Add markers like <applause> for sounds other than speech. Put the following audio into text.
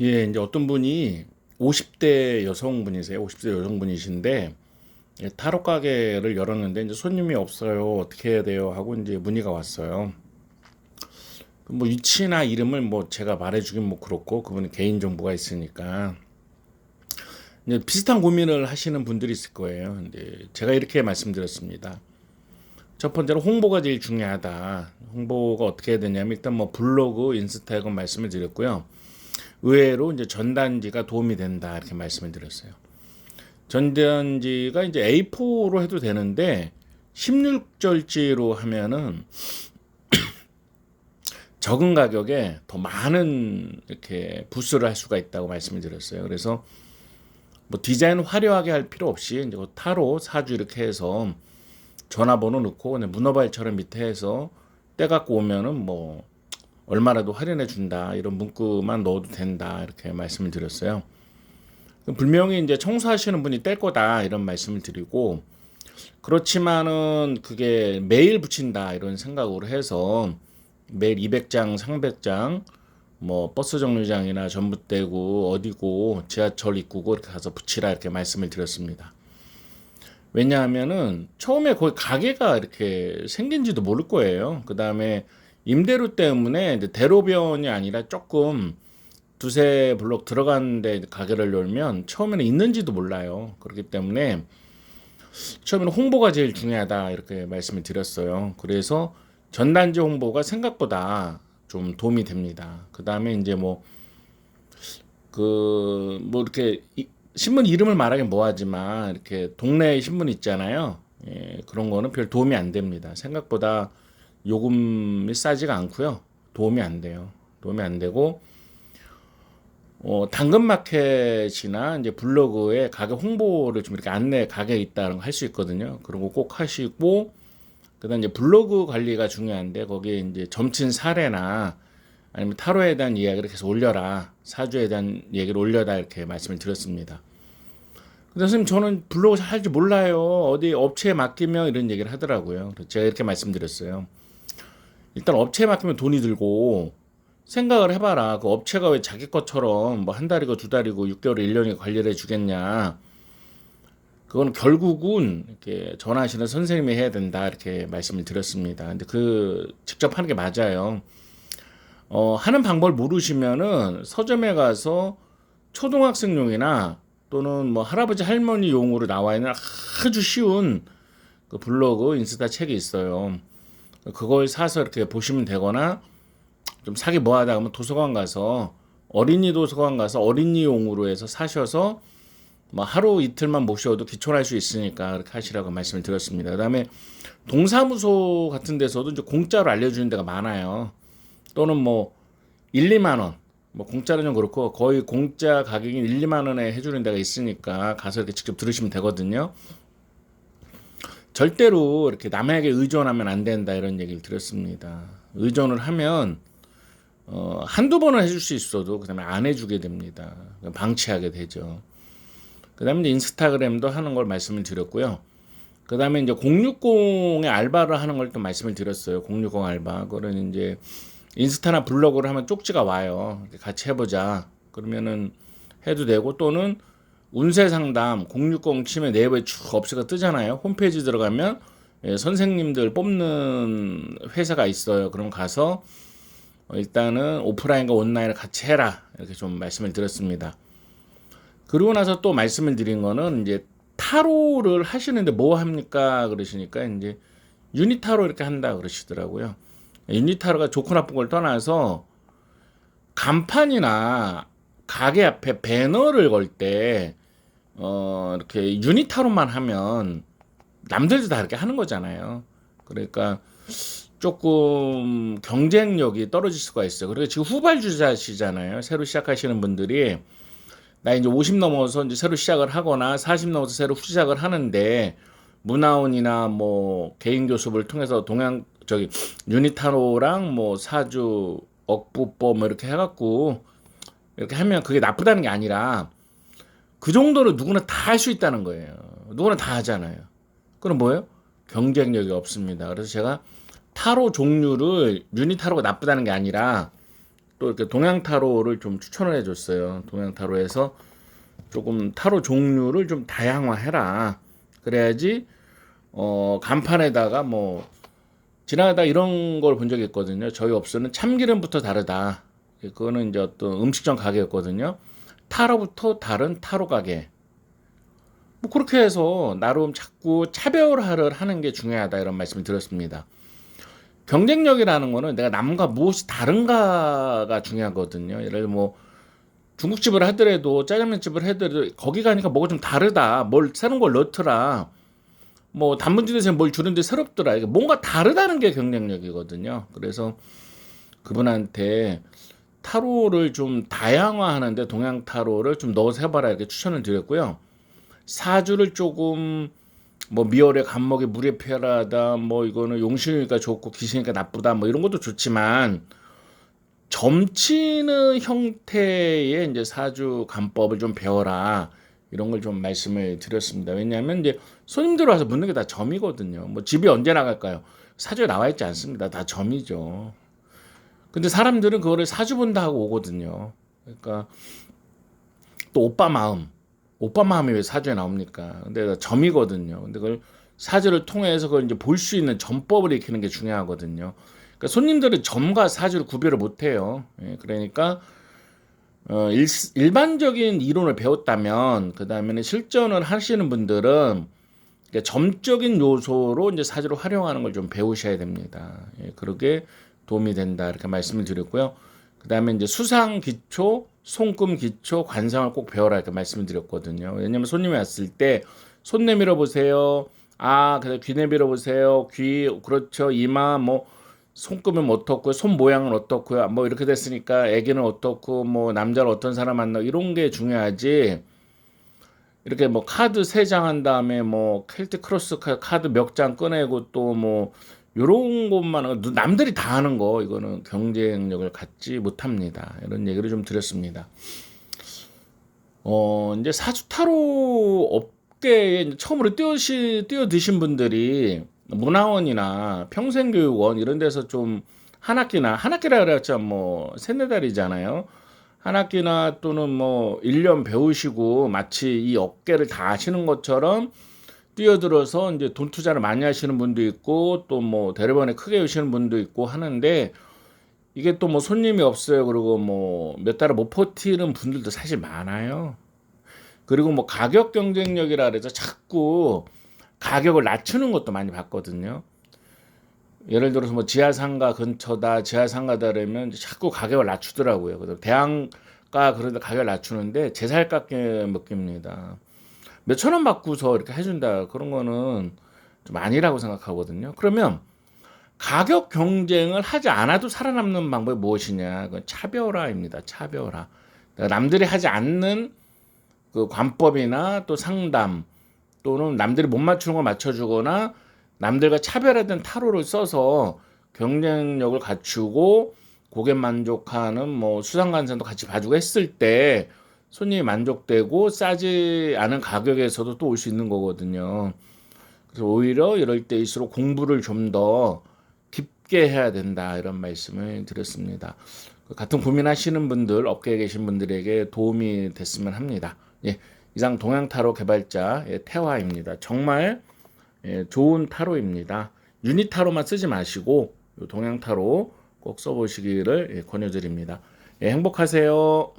예, 이제 어떤 분이 50대 여성분이세요. 50대 여성분이신데 예, 타로 가게를 열었는데 이제 손님이 없어요. 어떻게 해야 돼요? 하고 이제 문의가 왔어요. 뭐 위치나 이름을 뭐 제가 말해주긴 뭐 그렇고 그분은 개인 정보가 있으니까 이제 비슷한 고민을 하시는 분들이 있을 거예요. 근데 제가 이렇게 말씀드렸습니다. 첫 번째로 홍보가 제일 중요하다. 홍보가 어떻게 해야 되냐면 일단 뭐 블로그, 인스타 이건 말씀을 드렸고요. 의외로 이제 전단지가 도움이 된다 이렇게 말씀을 드렸어요. 전단지가 이제 A4로 해도 되는데 16절지로 하면은 <clears throat> 적은 가격에 더 많은 이렇게 부스를 할 수가 있다고 말씀을 드렸어요. 그래서 뭐 디자인 화려하게 할 필요 없이 이제 그 타로 사주 이렇게 해서 전화번호 넣고 문어발처럼 밑에 해서 때 갖고 오면은 뭐 얼마라도 할인해 준다 이런 문구만 넣어도 된다 이렇게 말씀을 드렸어요. 분명히 이제 청소하시는 분이 뗄 거다 이런 말씀을 드리고 그렇지만은 그게 매일 붙인다 이런 생각으로 해서 매일 200장, 300장 뭐 버스 정류장이나 전봇대구 어디고 지하철 입구고 이렇게 가서 붙이라 이렇게 말씀을 드렸습니다. 왜냐하면은 처음에 거기 가게가 이렇게 생긴지도 모를 거예요. 그 다음에 임대료 때문에 대로변이 아니라 조금 두세 블록 들어가는데 가게를 열면 처음에는 있는지도 몰라요. 그렇기 때문에 처음에는 홍보가 제일 중요하다 이렇게 말씀을 드렸어요. 그래서 전단지 홍보가 생각보다 좀 도움이 됩니다. 그 다음에 이제 뭐 그 뭐 이렇게 신문 이름을 말하긴 뭐하지만 이렇게 동네 신문 있잖아요. 예, 그런 거는 별 도움이 안 됩니다. 생각보다 요금이 싸지가 않고요. 도움이 안 돼요. 도움이 안 되고 어, 당근마켓이나 이제 블로그에 가게 홍보를 좀 이렇게 안내 가게에 있다는 거 할 수 있거든요. 그런 거 꼭 하시고 그다음 이제 블로그 관리가 중요한데 거기에 이제 점친 사례나 아니면 타로에 대한 이야기를 계속 올려라 사주에 대한 얘기를 올려라 이렇게 말씀을 드렸습니다. 근데 선생님 저는 블로그 할줄 몰라요. 어디 업체에 맡기면 이런 얘기를 하더라고요. 제가 이렇게 말씀드렸어요. 일단 업체에 맡기면 돈이 들고 생각을 해봐라. 그 업체가 왜 자기 것처럼 뭐 한 달이고 두 달이고 6개월, 1년이 관리를 해주겠냐. 그건 결국은 이렇게 전화하시는 선생님이 해야 된다. 이렇게 말씀을 드렸습니다. 근데 그 직접 하는 게 맞아요. 어, 하는 방법을 모르시면은 서점에 가서 초등학생용이나 또는 뭐 할아버지 할머니 용으로 나와 있는 아주 쉬운 그 블로그, 인스타 책이 있어요. 그걸 사서 이렇게 보시면 되거나 좀 사기 뭐하다 하면 도서관 가서 어린이 도서관 가서 어린이용으로 해서 사셔서 뭐 하루 이틀만 모셔도 기초할 수 있으니까 그렇게 하시라고 말씀을 드렸습니다. 그다음에 동사무소 같은 데서도 이제 공짜로 알려주는 데가 많아요. 또는 뭐 1, 2만 원, 뭐 공짜는 좀 그렇고 거의 공짜 가격이 1, 2만 원에 해주는 데가 있으니까 가서 이렇게 직접 들으시면 되거든요. 절대로 이렇게 남에게 의존하면 안 된다 이런 얘기를 드렸습니다. 의존을 하면 어, 한두 번은 해줄 수 있어도 그다음에 안 해주게 됩니다. 방치하게 되죠. 그다음에 인스타그램도 하는 걸 말씀을 드렸고요. 그다음에 이제 060의 알바를 하는 걸 또 말씀을 드렸어요. 060 알바. 그거는 이제 인스타나 블로그를 하면 쪽지가 와요. 같이 해보자. 그러면은 해도 되고 또는 운세 상담 060 치면 네이버에 쭉 업체가 뜨잖아요. 홈페이지 들어가면 예, 선생님들 뽑는 회사가 있어요. 그럼 가서 어, 일단은 오프라인과 온라인을 같이 해라 이렇게 좀 말씀을 드렸습니다. 그리고 나서 또 말씀을 드린 거는 이제 타로를 하시는데 뭐 합니까 그러시니까 이제 유니타로 이렇게 한다 그러시더라고요. 유니타로가 좋고 나쁜 걸 떠나서 간판이나 가게 앞에 배너를 걸 때 어, 이렇게 유니타로만 하면 남들도 다 이렇게 하는 거잖아요. 그러니까 조금 경쟁력이 떨어질 수가 있어요. 그리고 지금 후발주자시잖아요. 새로 시작하시는 분들이 나 이제 50 넘어서 이제 새로 시작을 하거나 40 넘어서 새로 시작을 하는데 문화원이나 뭐 개인 교습을 통해서 동양 저기 유니타로랑 뭐 사주 억부법 뭐 이렇게 해갖고 이렇게 하면 그게 나쁘다는 게 아니라 그 정도로 누구나 다 할 수 있다는 거예요. 누구나 다 하잖아요. 그럼 뭐예요? 경쟁력이 없습니다. 그래서 제가 타로 종류를 유니 타로가 나쁘다는 게 아니라 또 이렇게 동양 타로를 좀 추천을 해줬어요. 동양 타로에서 조금 타로 종류를 좀 다양화해라. 그래야지 어 간판에다가 뭐 지나가다 이런 걸 본 적이 있거든요. 저희 업소는 참기름부터 다르다. 그거는 이제 어떤 음식점 가게였거든요. 타로부터 다른 타로 가게. 뭐 그렇게 해서 나름 자꾸 차별화를 하는 게 중요하다 이런 말씀을 드렸습니다. 경쟁력이라는 거는 내가 남과 무엇이 다른가가 중요하거든요. 예를 들어 뭐 중국집을 하더라도 짜장면집을 하더라도 거기 가니까 뭐가 좀 다르다. 뭘 새로운 걸 넣더라. 뭐 단무지에서 뭘 주는데 새롭더라. 뭔가 다르다는 게 경쟁력이거든요. 그래서 그분한테 타로를 좀 다양화하는데 동양 타로를 좀 넣어서 해봐라 이렇게 추천을 드렸고요. 사주를 조금 뭐 미월에 간목에 물에 피하다 뭐 이거는 용신이니까 좋고 기신이니까 나쁘다 뭐 이런 것도 좋지만 점치는 형태의 이제 사주 간법을 좀 배워라 이런 걸 좀 말씀을 드렸습니다. 왜냐하면 이제 손님들 와서 묻는 게 다 점이거든요. 뭐 집이 언제 나갈까요? 사주에 나와 있지 않습니다. 다 점이죠. 근데 사람들은 그거를 사주 본다 하고 오거든요. 그러니까 또 오빠 마음, 오빠 마음이 왜 사주에 나옵니까? 근데 점이거든요. 근데 그걸 사주를 통해서 그걸 이제 볼 수 있는 점법을 익히는 게 중요하거든요. 그러니까 손님들은 점과 사주를 구별을 못 해요. 예, 그러니까 어, 일, 일반적인 이론을 배웠다면 그 다음에는 실전을 하시는 분들은 점적인 요소로 이제 사주를 활용하는 걸 좀 배우셔야 됩니다. 예, 그러게 도움이 된다 이렇게 말씀을 드렸고요. 그 다음에 이제 수상 기초, 손금 기초, 관상을 꼭 배워라 이렇게 말씀을 드렸거든요. 왜냐면 손님이 왔을 때 손 내밀어 보세요. 아, 그래서 귀 내밀어 보세요. 귀 그렇죠. 이마 뭐 손금은 어떻고요, 손 모양은 어떻고요, 뭐 이렇게 됐으니까 애기는 어떻고, 뭐 남자를 어떤 사람 만나 이런 게 중요하지. 이렇게 뭐 카드 세 장 한 다음에 뭐 켈트 크로스 카드 몇 장 꺼내고 또뭐 요런 것만 남들이 다 하는 거 이거는 경쟁력을 갖지 못합니다. 이런 얘기를 좀 드렸습니다. 어 이제 사주타로 업계에 처음으로 뛰어시 뛰어드신 분들이 문화원이나 평생교육원 이런 데서 좀 한 학기나 한 학기라 그랬죠 뭐 세네 달이잖아요. 한 학기나 또는 뭐 1년 배우시고 마치 이 업계를 다 아시는 것처럼 뛰어들어서 이제 돈 투자를 많이 하시는 분도 있고 또 뭐 대리번에 크게 오시는 분도 있고 하는데 이게 또 뭐 손님이 없어요. 그리고 뭐 몇 달을 못 버티는 분들도 사실 많아요. 그리고 뭐 가격 경쟁력이라 그래서 자꾸 가격을 낮추는 것도 많이 봤거든요. 예를 들어서 뭐 지하상가 근처다, 지하상가다 그러면 자꾸 가격을 낮추더라고요. 그래서 대항가 그런데 가격을 낮추는데 제살 깎게 먹깁니다. 몇천 원 받고서 이렇게 해준다 그런 거는 좀 아니라고 생각하거든요. 그러면 가격 경쟁을 하지 않아도 살아남는 방법이 무엇이냐? 그건 차별화입니다. 차별화. 그러니까 남들이 하지 않는 그 관법이나 또 상담 또는 남들이 못 맞추는 걸 맞춰주거나 남들과 차별화된 타로를 써서 경쟁력을 갖추고 고객 만족하는 뭐 수상관상도 같이 봐주고 했을 때 손님이 만족되고 싸지 않은 가격에서도 또 올 수 있는 거거든요. 그래서 오히려 이럴 때일수록 공부를 좀 더 깊게 해야 된다 이런 말씀을 드렸습니다. 같은 고민하시는 분들 업계에 계신 분들에게 도움이 됐으면 합니다. 예, 이상 동양 타로 개발자 예, 태화입니다. 정말 예, 좋은 타로입니다. 유니 타로만 쓰지 마시고 동양 타로 꼭 써보시기를 예, 권유드립니다. 예, 행복하세요.